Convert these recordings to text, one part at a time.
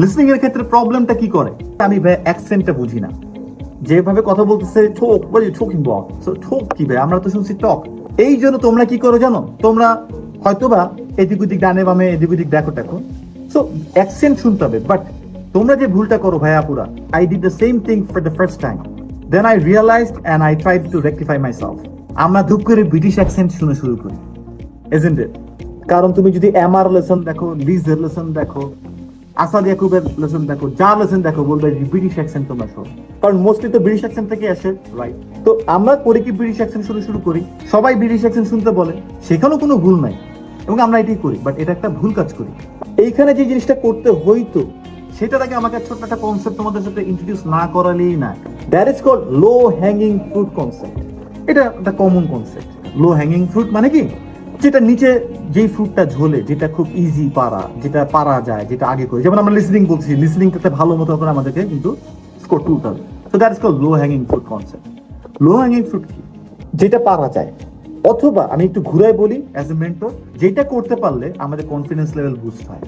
Listening এর ক্ষেত্রে প্রবলেমটা কি করে? আমি ভাই অ্যাকসেন্টটা বুঝি না। যেভাবে কথা বলতেছে, ঠোক, বলি ঠোকিং বক ঠোক কি ভাই? আমরা তো শুনছি টক। এই জন্য তোমরা কি করো জানো? তোমরা হয়তোবা এদিক ওদিক ডানে বামে, এদিক ওদিক দেখো দেখো সো অ্যাকসেন্ট শুনতে হবে। বাট তোমরা যে ভুলটা করো ভাইয়া পুরা I did the same thing for the first time then I realised and I try to rectify myself আমরা ধূপ করে ব্রিটিশ অ্যাকসেন্ট শুনে শুরু করি। এজেন্ট কারণ তুমি যদি এমআর লেসন দেখো লিজের লেসন দেখো আসাদ ইয়াকুবের লেসন দেখো, যা লেসন দেখো, বলবে ব্রিটিশ অ্যাকসেন্ট তোমরা শোনো। কারণ মোস্টলি তো ব্রিটিশ অ্যাকসেন্ট থেকে আসে রাইট তো আমরা কি ব্রিটিশ অ্যাকসেন্ট শুরু শুরু করি? সবাই ব্রিটিশ অ্যাকসেন্ট শুনতে বলে, সেখানেও কোনো ভুল নাই। এবং আমরা এটাই করি বাট এটা একটা ভুল কাজ করি। এইখানে যে জিনিসটা করতে হইতো সেটার আগে আমাকে ছোট্ট একটা কনসেপ্ট তোমাদের সাথে ইন্ট্রোডিউস না করালেই না। That is called low hanging fruit concept এটা একটা common concept low hanging fruit মানে কি? যেটা নিচে যেই ফ্রুটটা ঝোলে, যেটা খুব ইজি পারা, যেটা পারা যায়, যেটা আগে করে। যেমন আমরা লিসনিং বলছি লিসনিংটাতে ভালো মতো করে আমাদেরকে কিন্তু স্কোর তুলতে হবে। তো that is call low hanging fruit concept low hanging fruit কি? যেটা পারা যায়। অথবা আমি একটু ঘুরাই বলি অ্যাজ এ মেন্টর যেটা করতে পারলে আমাদের কনফিডেন্স লেভেল বুস্ট হয়।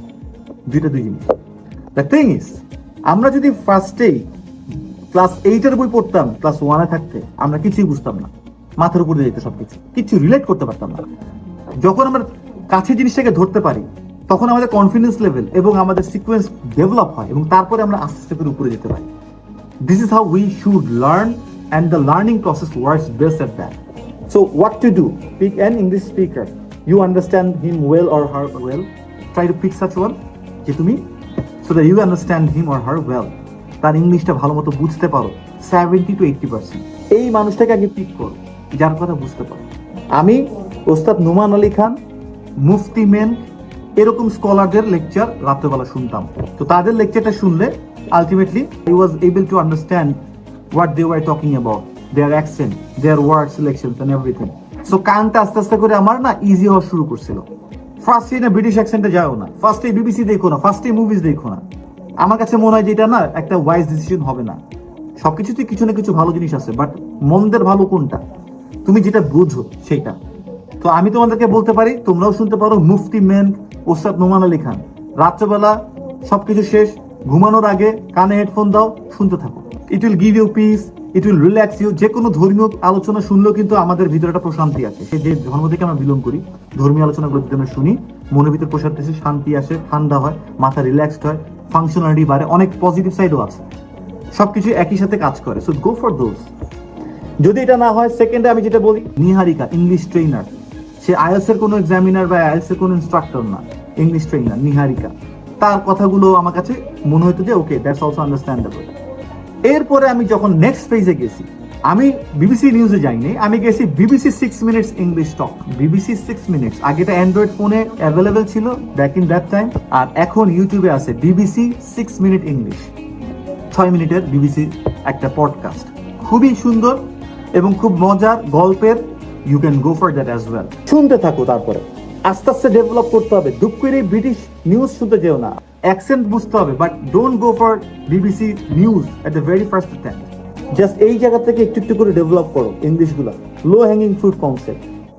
দুইটা, দুই জিনিস। দ্য থিং ইজ আমরা যদি ফার্স্টেই ক্লাস এইটের বই পড়তাম ক্লাস ওয়ানে থাকতে, আমরা কিছুই বুঝতাম না। মাথার উপর যেত সবকিছু। কিছু রিলেট করতে পারতাম না। যখন আমরা কাছে জিনিসটাকে ধরতে পারি, তখন আমাদের কনফিডেন্স লেভেল এবং আমাদের সিকোয়েন্স ডেভেলপ হয় এবং তারপরে আমরা আস্তে আস্তে করে উপরে যেতে পারি। This is how we should learn and the learning process works best at that so what to do speak an English speaker you understand him well or her well try to fix each one যে তুমি so that you understand him or her well তার ইংলিশটা ভালো মতো বুঝতে পারো। Seventy two eighty percent এই মানুষটাকে আগে পিক করো, যার কথা বুঝতে পারো। আমি ওস্তাদ নুমান আলী খান, মুফতি মেন, এরকম স্কলারদের লেকচার রাত্রেবেলা শুনতাম। তো তাদের লেকচারটা শুনলে ultimately I was able to understand what they were talking about their accent their word selection and everything so কানটা আস্তে আস্তে করে আমার না ইজি হওয়া শুরু করছিল। ফার্স্টে না ব্রিটিশ অ্যাকসেন্টে যাও না। ফার্স্টে বিবিসি দেখো না ফার্স্টে মুভিজ দেখো না। আমার কাছে মনে হয় যে এটা না একটা ওয়াইজ ডিসিশন হবে না। সবকিছুতে কিছু না কিছু ভালো জিনিস আছে বাট মন্দের ভালো কোনটা? তুমি যেটা বুঝো সেটা। তো আমি তোমাদেরকে বলতে পারি, তোমরাও শুনতে পারো মুফতি মেন ওস্তাদ নোমান আলী খান। রাত্রেবেলা সবকিছু শেষ, ঘুমানোর আগে কানে হেডফোন দাও, শুনতে থাকো। It will give you peace it will relax you যে কোনো ধর্মীয় আলোচনা শুনলেও কিন্তু আমাদের ভিতরে একটা প্রশান্তি আছে যে ধর্ম থেকে আমরা বিলং করি, ধর্মীয় আলোচনাগুলো যদি আমরা শুনি, মনের ভিতরে প্রশান্তি আসে, শান্তি আসে, ঠান্ডা হয়, মাথা রিল্যাক্সড হয় ফাংশনালিটি বাড়ে, অনেক পজিটিভ সাইডও আছে। সবকিছু একই সাথে কাজ করে। সো গো ফর দোজ যদি এটা না হয় সেকেন্ডে আমি যেটা বলি, নিহারিকা ইংলিশ ট্রেনার সে আইএলস এর কোনো এক্সামিনার বা আইএলস এর কোনো ইনস্ট্রাক্টর না ইংলিশ ট্রেনার নিহারিকা। তার কথাগুলো আমার কাছে মনে হতো যে ওকে দ্যাটস অলসো আন্ডারস্ট্যান্ডেবল এরপরে আমি যখন নেক্সট ফেজে গেছি, আমি বিবিসি নিউজে যাইনি, আমি গেছি BBC six minutes English talk BBC six minutes আগে এটা অ্যান্ড্রয়েড ফোনে অ্যাভেলেবেল ছিল ব্যাক ইন দ্যাট টাইম আর এখন ইউটিউবে আছে বিবিসি সিক্স মিনিট ইংলিশ ছয় মিনিটের বিবিসি একটা পডকাস্ট খুবই সুন্দর এবং খুব মজার গল্পের you can go for that as well শুনতে থাকো তারপরে। আস্তে আস্তে ডেভেলপ করতে হবে। দুঃখ করে ব্রিটিশ নিউজ শুনতে যেও না। অ্যাকসেন্ট বুঝতে হবে but don't go for BBC news at the very first attempt just এই জায়গা থেকে একটু একটু করে ডেভেলপ করো ইংলিশগুলো লো হ্যাঙ্গিং ফ্রুট কনসেপ্ট